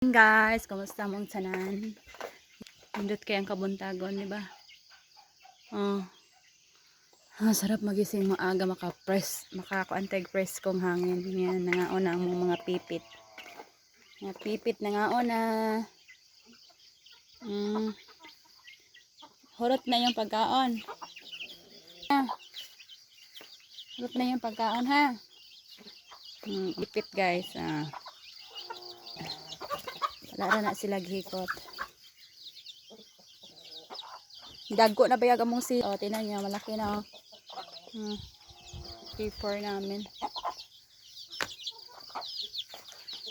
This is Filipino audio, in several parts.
guys, kumusta mong sanan? Hindot kayang kabuntagon, di ba? Oh. Ah, sarap magising maaga maka-press, press kong hangin. Yan, nangauna ang mga pipit. Mga pipit nangauna. Mm. Hurot na yung pagkaon. Ah. Hurot na yung pagkaon ha. Mm, ipit guys. Ah. Wala na sila gihikot. Dagko na bayag among si. Oh, tinan niya malaki na oh. Hmm. Paper namin.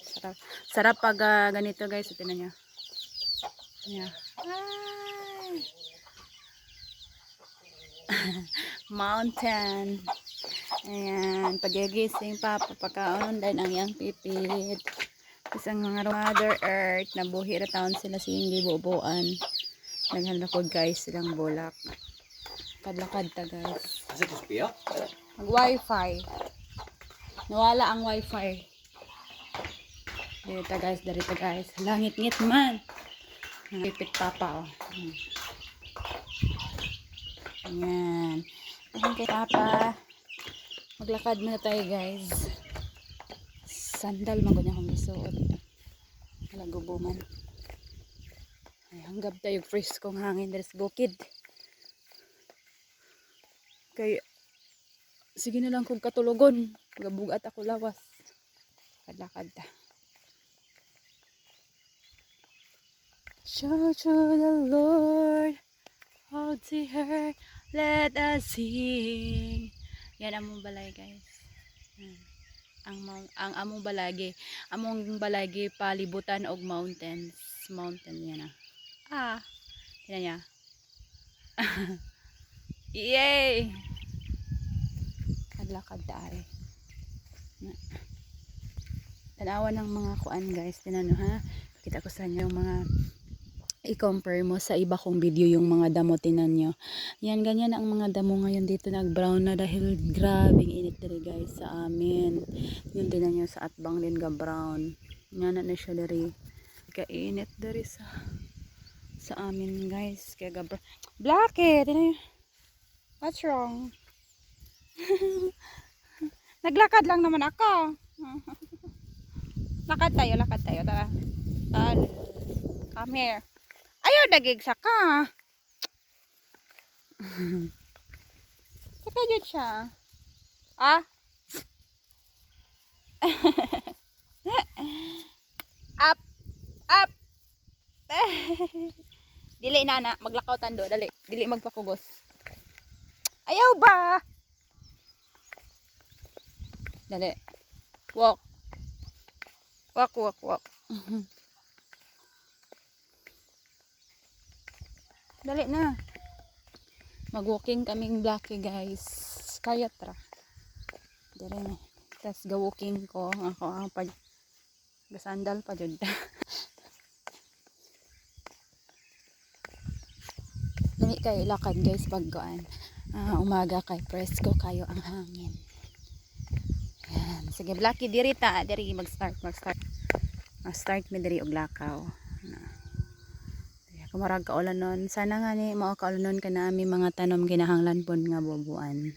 Sarap. Sarap pag ah, ganito guys. So, tinan niya. Yeah. Ay! Mountain. Ayan. Pagigising pa. Papakaon din ang iyang pipit. Isang mga Mother Earth na buhi ra taon sila singi bubuan. Naghanapod guys silang bulak. Kadlakad ta guys. Is it a spear? Mag wifi. Nawala ang wifi. Dito guys, dito guys. Langit-ngit man. Pipit papa oh. Ayan. Ayan kay papa. Maglakad muna tayo guys. Sandal man niya akong isuot. Wala gubuman. Ay, hanggap tayo fresh kong hangin deres bukid. Kay sige na lang kung katulogon. Gabugat ako lawas. Kadlakad ta. Show to the Lord, all to her, let us sing. Yan ang mong balay guys. Yan. Ang, ang among balagi. Among balagi palibutan og mountains. Mountain yan ah. Ah. Yan niya. Yay! Kadlakad tayo. Tanawan ng mga kuan guys. Tinano ha. Kita ko sa inyo yung mga i-compare mo sa iba kong video yung mga damo tinan nyo. Yan, ganyan ang mga damo ngayon dito nag-brown na dahil grabing init diri guys sa amin. Yun tinan nyo sa atbang din ga brown. Yan na siya diri. Kainit diri sa sa amin guys. Kaya ga brown. Black eh! What's wrong? Naglakad lang naman ako. lakad tayo, lakad tayo. Tara. Tara. Come here. Ayaw dagig ka. Saka yun siya. Ah? up. Up. dili nana, maglakaw tando, dali. Dili magpakugos. Ayaw ba? Dali. Walk. Walk, walk, walk. Dali na. Mag-walking kaming blackie guys. Kaya tra. Dali na. Tapos ga-walking ko. Ako ang pag gasandal pa dyan. Dali kayo lakad guys pag gaan. Ah, umaga kay presko kayo ang hangin. Yan. Sige, blackie diri ta. Diri mag-start, mag-start. Mag-start mi diri og lakaw. Kumarag kaulan nun. Sana nga ni mao kaulan nun ka na aming mga tanom kinahanglan pon nga bubuan.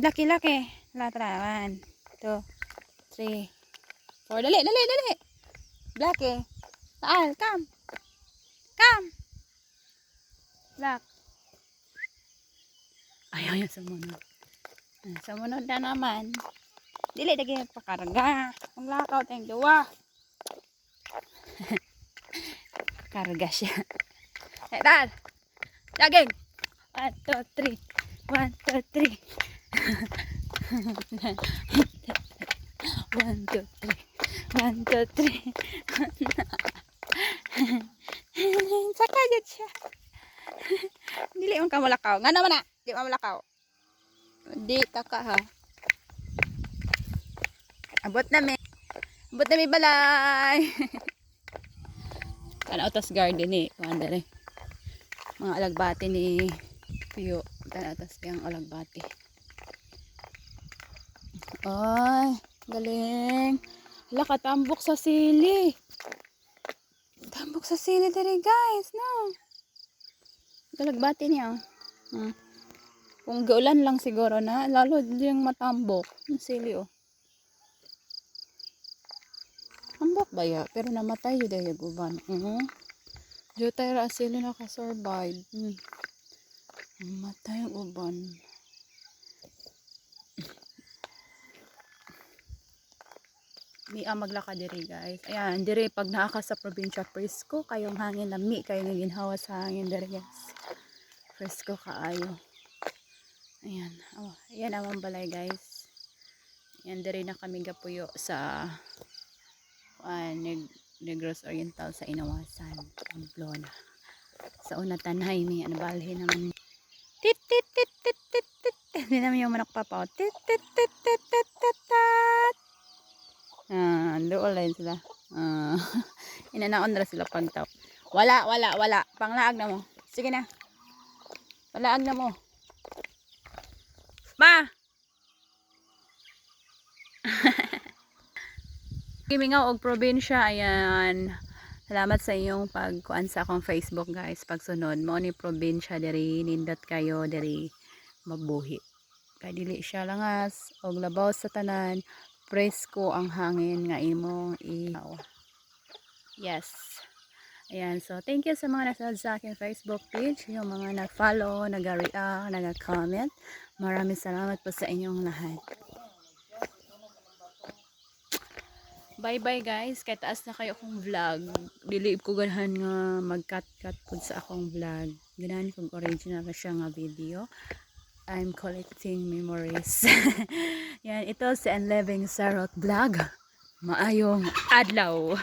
Laki laki. Latra. One, two, three, four. Dali, dali, dali. Blackie. Taal, come. Come. Black. Ayaw yun sumunod. Sumunod na naman. Dili, dagi nagpakarga. Ang lakaw tayong duwa. Karga siya. Eh, dad. Jogging. One, two, three. One, two, three. One, two, three. One, two, three. Saka dyan siya. Dili man ka malakaw. Nga naman na. Di man malakaw. Di ka ha. Abot na mi. Abot na mi balay. Tanaw tas garden eh. Kuhan rin mga alagbati ni Piyo. Tanatas yung alagbati. Ay, galing. Hala, katambok sa sili. Tambok sa sili diri guys, no. Galagbati niya. Hmm. Kung gaulan lang siguro na, lalo yung matambok. Yung sili oh. Tambok ba ya? Pero namatay yun dahil yung uban. Uh -huh. Tayo ra sili nakasurvive. Hmm. Namatay yung uban. mi ang maglakad diri guys. Ayan, diri pag naa ka sa probinsya Frisco, kayong hangin na mi kayo nga ginhawa sa hangin diri guys. Frisco kaayo. Ayan, oh, ayan ang balay guys. Ayan diri na kami gapuyo sa uh, neg Negros Oriental sa Inawasan, Pamplona. Sa una tanay mi ano balhin naman. Tit tit tit tit tit tit. Hindi naman yung manok papaw. Tit tit tit tit tit tit tit. Ah, doon lang sila. Ah, inanaon na sila pagtaw. Wala, wala, wala. Panglaag na mo. Sige na. Palaag na mo. Kimingaw og probinsya. Ayan. Salamat sa inyong pagkuan sa akong Facebook guys. Pagsunod mo ni probinsya diri nindot kayo diri mabuhi. Kay siya langas og labaw sa tanan presko ang hangin nga imong ihaw. Yes. Ayan, so thank you sa mga nasa sa aking Facebook page, yung mga nag-follow, nag-react, nag-comment. Maraming salamat po sa inyong lahat. Bye-bye guys, kay taas na kayo akong vlog. Dili ko ganahan nga mag-cut-cut po sa akong vlog. Ganahan kong original na siya nga video. I'm collecting memories. Yan, ito si Unliving Sarot Vlog. Maayong adlaw.